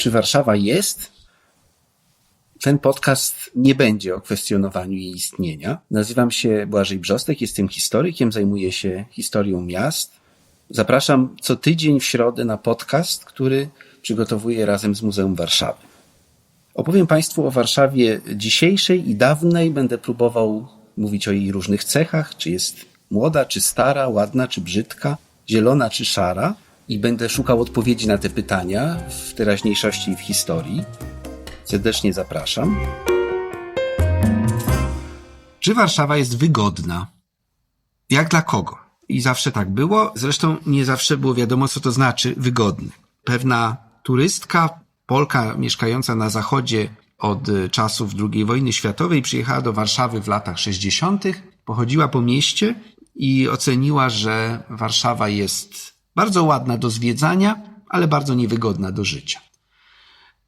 czy Warszawa jest? Ten podcast nie będzie o kwestionowaniu jej istnienia. Nazywam się Błażej Brzostek, jestem historykiem, zajmuję się historią miast. Zapraszam co tydzień w środę na podcast, który przygotowuję razem z Muzeum Warszawy. Opowiem Państwu o Warszawie dzisiejszej i dawnej. Będę próbował mówić o jej różnych cechach, czy jest młoda, czy stara, ładna, czy brzydka, zielona, czy szara. I będę szukał odpowiedzi na te pytania w teraźniejszości i w historii. Serdecznie zapraszam. Czy Warszawa jest wygodna? Jak dla kogo? I zawsze tak było. Zresztą nie zawsze było wiadomo, co to znaczy wygodny. Pewna turystka, Polka mieszkająca na zachodzie od czasów II wojny światowej, przyjechała do Warszawy w latach 60., pochodziła po mieście i oceniła, że Warszawa jest bardzo ładna do zwiedzania, ale bardzo niewygodna do życia.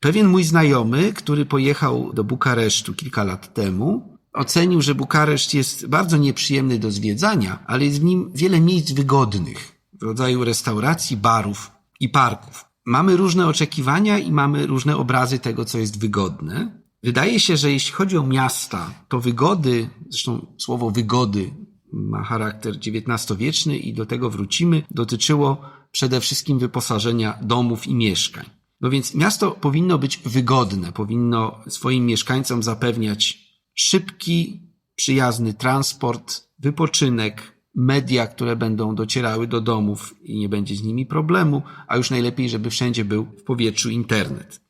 Pewien mój znajomy, który pojechał do Bukaresztu kilka lat temu, ocenił, że Bukareszt jest bardzo nieprzyjemny do zwiedzania, ale jest w nim wiele miejsc wygodnych, w rodzaju restauracji, barów i parków. Mamy różne oczekiwania i mamy różne obrazy tego, co jest wygodne. Wydaje się, że jeśli chodzi o miasta, to wygody, zresztą słowo wygody ma charakter XIX-wieczny i do tego wrócimy, dotyczyło przede wszystkim wyposażenia domów i mieszkań. No więc miasto powinno być wygodne, powinno swoim mieszkańcom zapewniać szybki, przyjazny transport, wypoczynek, media, które będą docierały do domów i nie będzie z nimi problemu, a już najlepiej, żeby wszędzie był w powietrzu internet.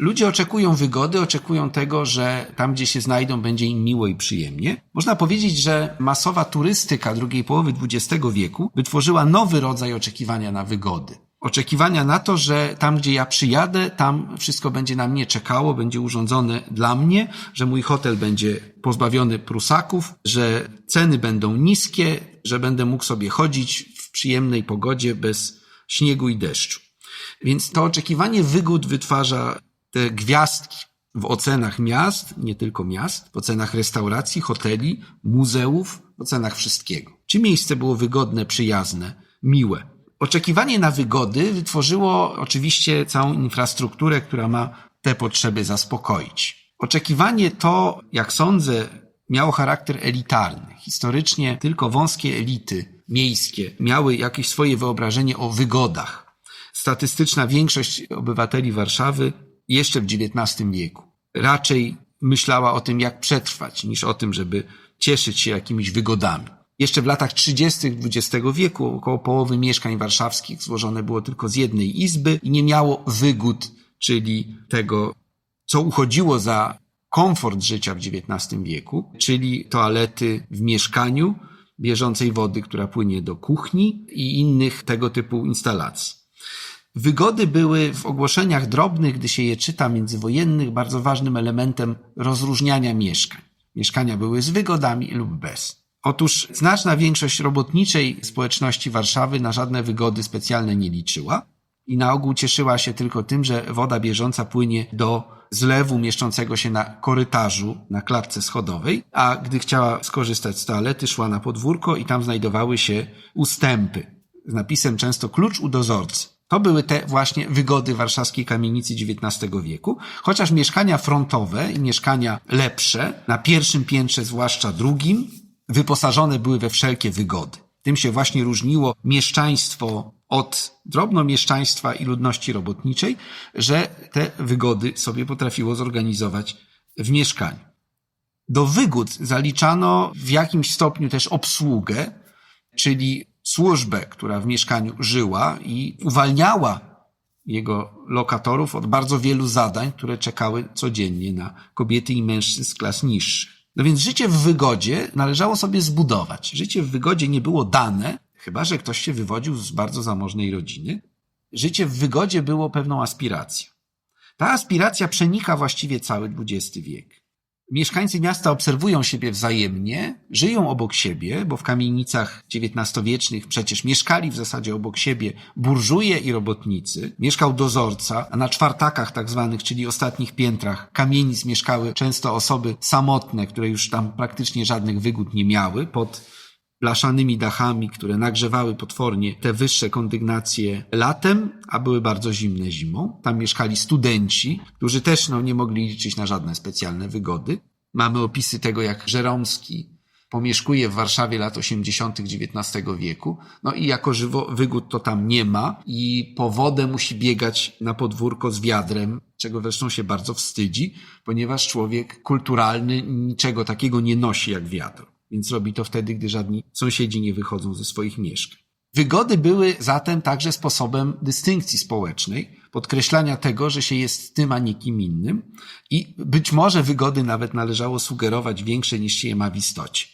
Ludzie oczekują wygody, oczekują tego, że tam, gdzie się znajdą, będzie im miło i przyjemnie. Można powiedzieć, że masowa turystyka drugiej połowy XX wieku wytworzyła nowy rodzaj oczekiwania na wygody. Oczekiwania na to, że tam, gdzie ja przyjadę, tam wszystko będzie na mnie czekało, będzie urządzone dla mnie, że mój hotel będzie pozbawiony prusaków, że ceny będą niskie, że będę mógł sobie chodzić w przyjemnej pogodzie bez śniegu i deszczu. Więc to oczekiwanie wygód wytwarza te gwiazdki w ocenach miast, nie tylko miast, w ocenach restauracji, hoteli, muzeów, w ocenach wszystkiego. Czy miejsce było wygodne, przyjazne, miłe? Oczekiwanie na wygody wytworzyło oczywiście całą infrastrukturę, która ma te potrzeby zaspokoić. Oczekiwanie to, jak sądzę, miało charakter elitarny. Historycznie tylko wąskie elity miejskie miały jakieś swoje wyobrażenie o wygodach. Statystyczna większość obywateli Warszawy jeszcze w XIX wieku raczej myślała o tym, jak przetrwać, niż o tym, żeby cieszyć się jakimiś wygodami. Jeszcze w latach 30. XX wieku około połowy mieszkań warszawskich złożone było tylko z jednej izby i nie miało wygód, czyli tego, co uchodziło za komfort życia w XIX wieku, czyli toalety w mieszkaniu, bieżącej wody, która płynie do kuchni i innych tego typu instalacji. Wygody były w ogłoszeniach drobnych, gdy się je czyta, międzywojennych, bardzo ważnym elementem rozróżniania mieszkań. Mieszkania były z wygodami lub bez. Otóż znaczna większość robotniczej społeczności Warszawy na żadne wygody specjalne nie liczyła i na ogół cieszyła się tylko tym, że woda bieżąca płynie do zlewu mieszczącego się na korytarzu, na klatce schodowej, a gdy chciała skorzystać z toalety, szła na podwórko i tam znajdowały się ustępy z napisem często klucz u dozorcy. To były te właśnie wygody warszawskiej kamienicy XIX wieku, chociaż mieszkania frontowe i mieszkania lepsze, na pierwszym piętrze zwłaszcza drugim, wyposażone były we wszelkie wygody. Tym się właśnie różniło mieszczaństwo od drobnomieszczaństwa i ludności robotniczej, że te wygody sobie potrafiło zorganizować w mieszkaniu. Do wygód zaliczano w jakimś stopniu też obsługę, czyli służbę, która w mieszkaniu żyła i uwalniała jego lokatorów od bardzo wielu zadań, które czekały codziennie na kobiety i mężczyzn z klas niższych. No więc życie w wygodzie należało sobie zbudować. Życie w wygodzie nie było dane, chyba że ktoś się wywodził z bardzo zamożnej rodziny. Życie w wygodzie było pewną aspiracją. Ta aspiracja przenika właściwie cały XX wiek. Mieszkańcy miasta obserwują siebie wzajemnie, żyją obok siebie, bo w kamienicach XIX-wiecznych przecież mieszkali w zasadzie obok siebie burżuje i robotnicy. Mieszkał dozorca, a na czwartakach tak zwanych, czyli ostatnich piętrach kamienic mieszkały często osoby samotne, które już tam praktycznie żadnych wygód nie miały, pod blaszanymi dachami, które nagrzewały potwornie te wyższe kondygnacje latem, a były bardzo zimne zimą. Tam mieszkali studenci, którzy też no, nie mogli liczyć na żadne specjalne wygody. Mamy opisy tego, jak Żeromski pomieszkuje w Warszawie lat 80. XIX wieku. No i jako żywo wygód to tam nie ma i po wodę musi biegać na podwórko z wiadrem, czego zresztą się bardzo wstydzi, ponieważ człowiek kulturalny niczego takiego nie nosi jak wiadro. Więc robi to wtedy, gdy żadni sąsiedzi nie wychodzą ze swoich mieszkań. Wygody były zatem także sposobem dystynkcji społecznej, podkreślania tego, że się jest tym, a nie kim innym i być może wygody nawet należało sugerować większe niż się je ma w istocie.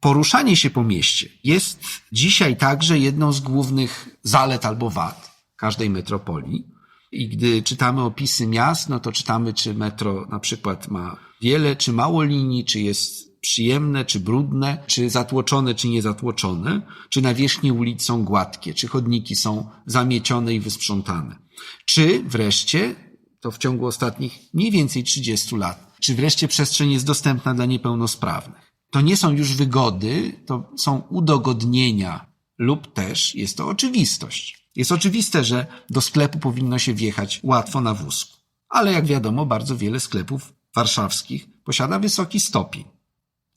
Poruszanie się po mieście jest dzisiaj także jedną z głównych zalet albo wad każdej metropolii. I gdy czytamy opisy miast, no to czytamy, czy metro na przykład ma wiele czy mało linii, czy jest przyjemne, czy brudne, czy zatłoczone, czy niezatłoczone, czy nawierzchnie ulic są gładkie, czy chodniki są zamiecione i wysprzątane. Czy wreszcie, to w ciągu ostatnich mniej więcej 30 lat, czy wreszcie przestrzeń jest dostępna dla niepełnosprawnych to nie są już wygody, to są udogodnienia lub też jest to oczywistość. Jest oczywiste, że do sklepu powinno się wjechać łatwo na wózku. Ale jak wiadomo, bardzo wiele sklepów warszawskich posiada wysoki stopień.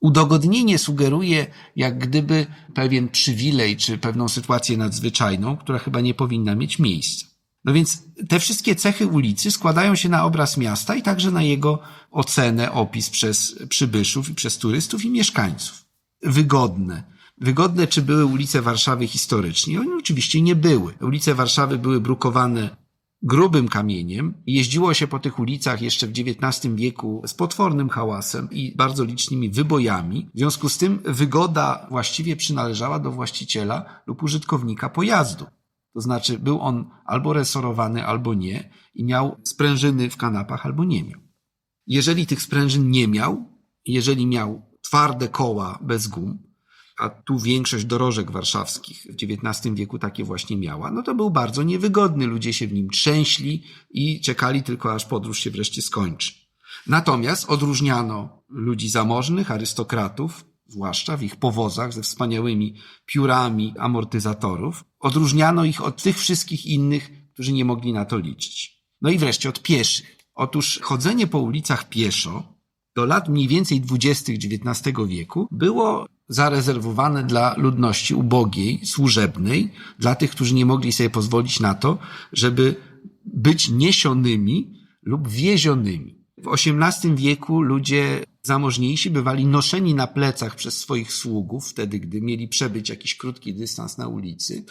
Udogodnienie sugeruje jak gdyby pewien przywilej czy pewną sytuację nadzwyczajną, która chyba nie powinna mieć miejsca. No więc te wszystkie cechy ulicy składają się na obraz miasta i także na jego ocenę, opis przez przybyszów i przez turystów i mieszkańców. Wygodne. Wygodne, czy były ulice Warszawy historycznie? One oczywiście nie były. Ulice Warszawy były brukowane grubym kamieniem. Jeździło się po tych ulicach jeszcze w XIX wieku z potwornym hałasem i bardzo licznymi wybojami. W związku z tym wygoda właściwie przynależała do właściciela lub użytkownika pojazdu. To znaczy był on albo resorowany, albo nie i miał sprężyny w kanapach, albo nie miał. Jeżeli tych sprężyn nie miał, jeżeli miał twarde koła bez gum, a tu większość dorożek warszawskich w XIX wieku takie właśnie miała, no to był bardzo niewygodny. Ludzie się w nim trzęśli i czekali tylko, aż podróż się wreszcie skończy. Natomiast odróżniano ludzi zamożnych, arystokratów, zwłaszcza w ich powozach ze wspaniałymi piórami amortyzatorów, odróżniano ich od tych wszystkich innych, którzy nie mogli na to liczyć. No i wreszcie od pieszych. Otóż chodzenie po ulicach pieszo do lat mniej więcej dwudziestych XIX wieku było zarezerwowane dla ludności ubogiej, służebnej, dla tych, którzy nie mogli sobie pozwolić na to, żeby być niesionymi lub wiezionymi. W XVIII wieku ludzie zamożniejsi bywali noszeni na plecach przez swoich sługów, wtedy gdy mieli przebyć jakiś krótki dystans na ulicy.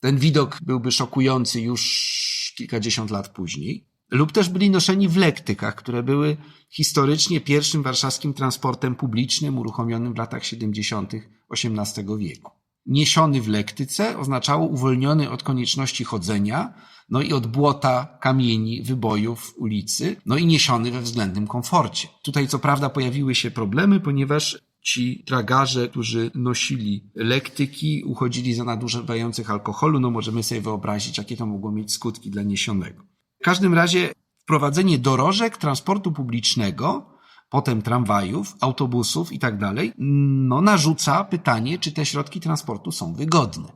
Ten widok byłby szokujący już kilkadziesiąt lat później. Lub też byli noszeni w lektykach, które były historycznie pierwszym warszawskim transportem publicznym uruchomionym w latach 70. XVIII wieku. Niesiony w lektyce oznaczało uwolniony od konieczności chodzenia, no i od błota, kamieni, wybojów ulicy, no i niesiony we względnym komforcie. Tutaj co prawda pojawiły się problemy, ponieważ ci tragarze, którzy nosili lektyki, uchodzili za nadużywających alkoholu, no możemy sobie wyobrazić, jakie to mogło mieć skutki dla niesionego. W każdym razie wprowadzenie dorożek transportu publicznego, potem tramwajów, autobusów i tak dalej, no narzuca pytanie, czy te środki transportu są wygodne.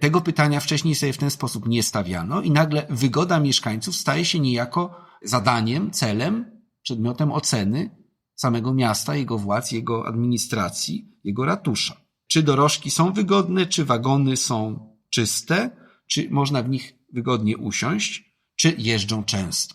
Tego pytania wcześniej sobie w ten sposób nie stawiano i nagle wygoda mieszkańców staje się niejako zadaniem, celem, przedmiotem oceny samego miasta, jego władz, jego administracji, jego ratusza. Czy dorożki są wygodne, czy wagony są czyste, czy można w nich wygodnie usiąść, czy jeżdżą często.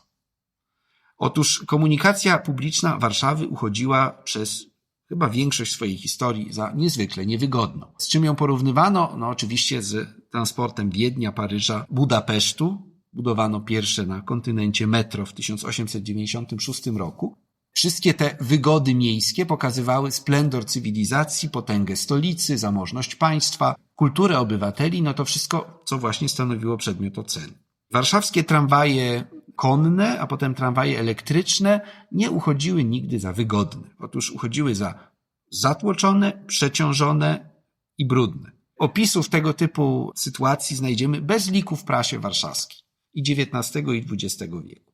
Otóż komunikacja publiczna Warszawy uchodziła przez chyba większość swojej historii za niezwykle niewygodną. Z czym ją porównywano? No oczywiście z transportem Wiednia, Paryża, Budapesztu. Budowano pierwsze na kontynencie metro w 1896 roku. Wszystkie te wygody miejskie pokazywały splendor cywilizacji, potęgę stolicy, zamożność państwa, kulturę obywateli, no to wszystko, co właśnie stanowiło przedmiot oceny. Warszawskie tramwaje konne, a potem tramwaje elektryczne nie uchodziły nigdy za wygodne. Otóż uchodziły za zatłoczone, przeciążone i brudne. Opisów tego typu sytuacji znajdziemy bez liku w prasie warszawskiej i XIX i XX wieku.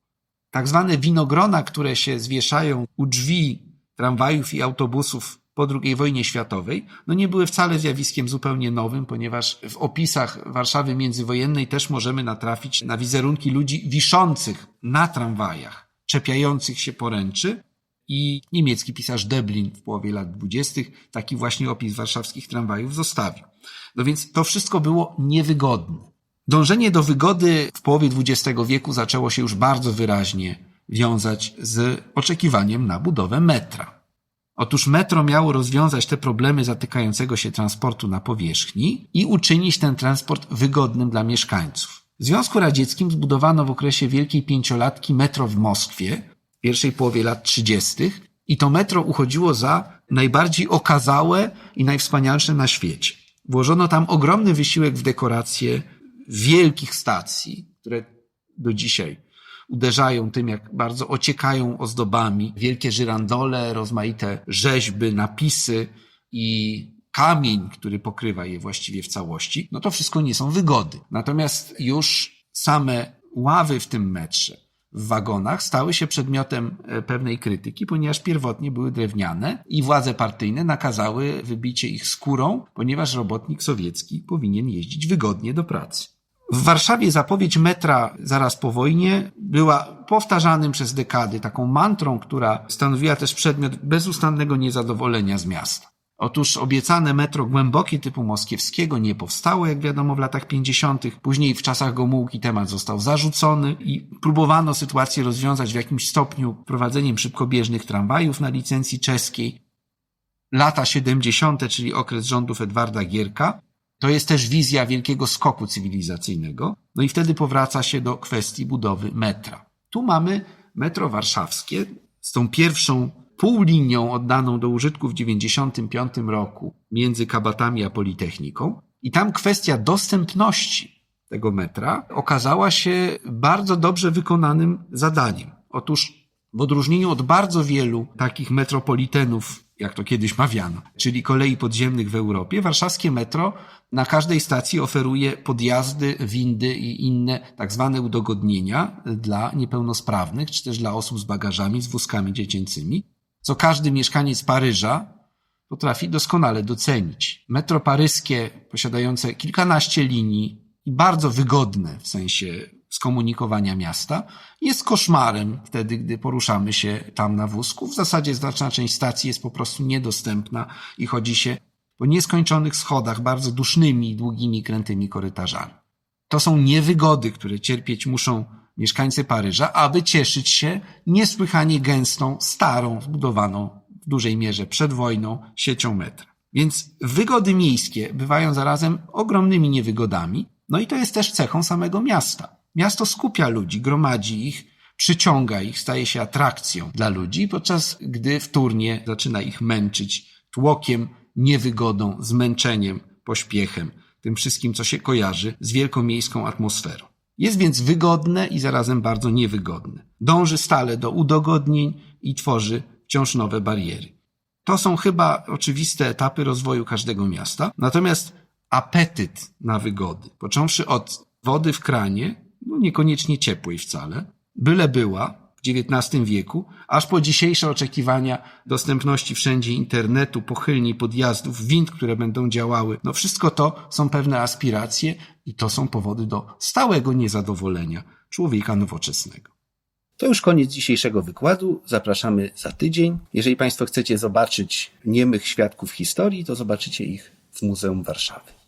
Tak zwane winogrona, które się zwieszają u drzwi tramwajów i autobusów po II wojnie światowej, no nie były wcale zjawiskiem zupełnie nowym, ponieważ w opisach Warszawy międzywojennej też możemy natrafić na wizerunki ludzi wiszących na tramwajach, czepiających się poręczy. I niemiecki pisarz Deblin w połowie lat dwudziestych taki właśnie opis warszawskich tramwajów zostawił. No więc to wszystko było niewygodne. Dążenie do wygody w połowie XX wieku zaczęło się już bardzo wyraźnie wiązać z oczekiwaniem na budowę metra. Otóż metro miało rozwiązać te problemy zatykającego się transportu na powierzchni i uczynić ten transport wygodnym dla mieszkańców. W Związku Radzieckim zbudowano w okresie Wielkiej Pięciolatki metro w Moskwie w pierwszej połowie lat 30. i to metro uchodziło za najbardziej okazałe i najwspanialsze na świecie. Włożono tam ogromny wysiłek w dekoracje wielkich stacji, które do dzisiaj uderzają tym, jak bardzo ociekają ozdobami. Wielkie żyrandole, rozmaite rzeźby, napisy i kamień, który pokrywa je właściwie w całości. No to wszystko nie są wygody. Natomiast już same ławy w tym metrze, w wagonach stały się przedmiotem e, pewnej krytyki, ponieważ pierwotnie były drewniane i władze partyjne nakazały wybicie ich skórą, ponieważ robotnik sowiecki powinien jeździć wygodnie do pracy. W Warszawie zapowiedź metra zaraz po wojnie była powtarzanym przez dekady taką mantrą, która stanowiła też przedmiot bezustannego niezadowolenia z miasta. Otóż obiecane metro głębokie typu moskiewskiego nie powstało, jak wiadomo, w latach 50. Później w czasach Gomułki temat został zarzucony i próbowano sytuację rozwiązać w jakimś stopniu prowadzeniem szybkobieżnych tramwajów na licencji czeskiej. Lata 70., czyli okres rządów Edwarda Gierka, to jest też wizja wielkiego skoku cywilizacyjnego. No i wtedy powraca się do kwestii budowy metra. Tu mamy metro warszawskie z tą pierwszą półlinią oddaną do użytku w 95 roku między Kabatami a Politechniką. I tam kwestia dostępności tego metra okazała się bardzo dobrze wykonanym zadaniem. Otóż w odróżnieniu od bardzo wielu takich metropolitenów, jak to kiedyś mawiano, czyli kolei podziemnych w Europie, warszawskie metro na każdej stacji oferuje podjazdy, windy i inne tak zwane udogodnienia dla niepełnosprawnych, czy też dla osób z bagażami, z wózkami dziecięcymi, co każdy mieszkaniec Paryża potrafi doskonale docenić. Metro paryskie, posiadające kilkanaście linii i bardzo wygodne w sensie skomunikowania miasta, jest koszmarem wtedy, gdy poruszamy się tam na wózku. W zasadzie znaczna część stacji jest po prostu niedostępna i chodzi się po nieskończonych schodach, bardzo dusznymi długimi, krętymi korytarzami. To są niewygody, które cierpieć muszą mieszkańcy Paryża, aby cieszyć się niesłychanie gęstą, starą, zbudowaną w dużej mierze przed wojną siecią metra. Więc wygody miejskie bywają zarazem ogromnymi niewygodami, no i to jest też cechą samego miasta. Miasto skupia ludzi, gromadzi ich, przyciąga ich, staje się atrakcją dla ludzi, podczas gdy wtórnie zaczyna ich męczyć tłokiem, niewygodą, zmęczeniem, pośpiechem, tym wszystkim, co się kojarzy z wielkomiejską atmosferą. Jest więc wygodne i zarazem bardzo niewygodne. Dąży stale do udogodnień i tworzy wciąż nowe bariery. To są chyba oczywiste etapy rozwoju każdego miasta. Natomiast apetyt na wygody, począwszy od wody w kranie, no niekoniecznie ciepłej wcale, byle była w XIX wieku, aż po dzisiejsze oczekiwania dostępności wszędzie internetu, pochylni, podjazdów, wind, które będą działały. No wszystko to są pewne aspiracje i to są powody do stałego niezadowolenia człowieka nowoczesnego. To już koniec dzisiejszego wykładu. Zapraszamy za tydzień. Jeżeli Państwo chcecie zobaczyć niemych świadków historii, to zobaczycie ich w Muzeum Warszawy.